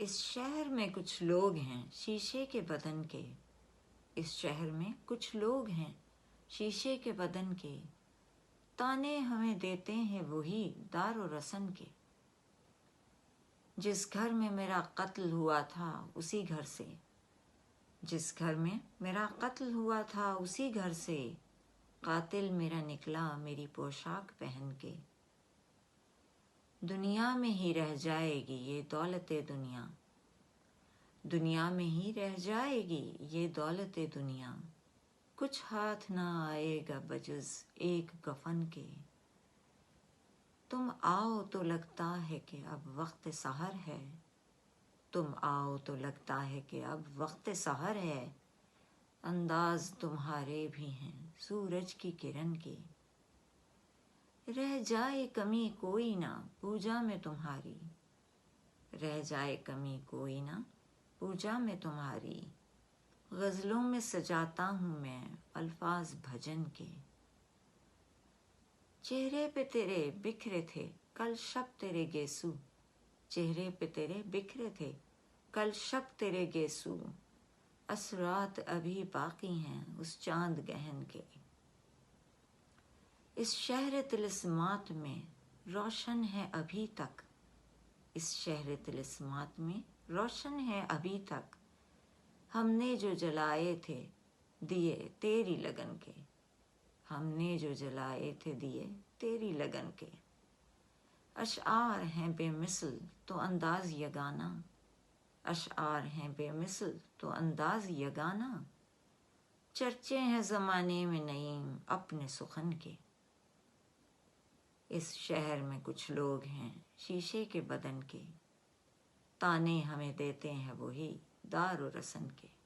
इस शहर में कुछ लोग हैं शीशे के बदन के। इस शहर में कुछ लोग हैं शीशे के बदन के। ताने हमें देते हैं वही दार रसन के। जिस घर में मेरा कत्ल हुआ था उसी घर से। जिस घर में मेरा कत्ल हुआ था उसी घर से। कातिल मेरा निकला मेरी पोशाक पहन के। दुनिया में ही रह जाएगी ये दौलत दुनिया। दुनिया में ही रह जाएगी ये दौलत दुनिया। कुछ हाथ ना आएगा बजुज एक गफन के। तुम आओ तो लगता है कि अब वक्त सहर है। तुम आओ तो लगता है कि अब वक्त सहर है। अंदाज तुम्हारे भी हैं, सूरज की किरण के। रह जाए कमी कोई ना, पूजा में तुम्हारी। रह जाए कमी कोई ना, पूजा में तुम्हारी। गज़लों में सजाता हूँ मैं अल्फाज भजन के। चेहरे पे तेरे बिखरे थे, कल शब तेरे गेसू। चेहरे पे तेरे बिखरे थे, कल शब तेरे गेसू। असरात अभी बाकी हैं उस चाँद गहन के। इस शहर तिलस्मात में रोशन है अभी तक। इस शहर तिलस्मात में रोशन है अभी तक। हमने जो जलाए थे, दिए तेरी लगन के। हमने जो जलाए थे, दिए तेरी लगन के। अशार हैं बेमिसल तो अंदाज यगाना। अशार हैं बेमिसल तो अंदाज यगाना। चर्चे हैं ज़माने में नईम अपने सुखन के। इस शहर में कुछ लोग हैं शीशे के बदन के। ताने हमें देते हैं वही दार रसन के।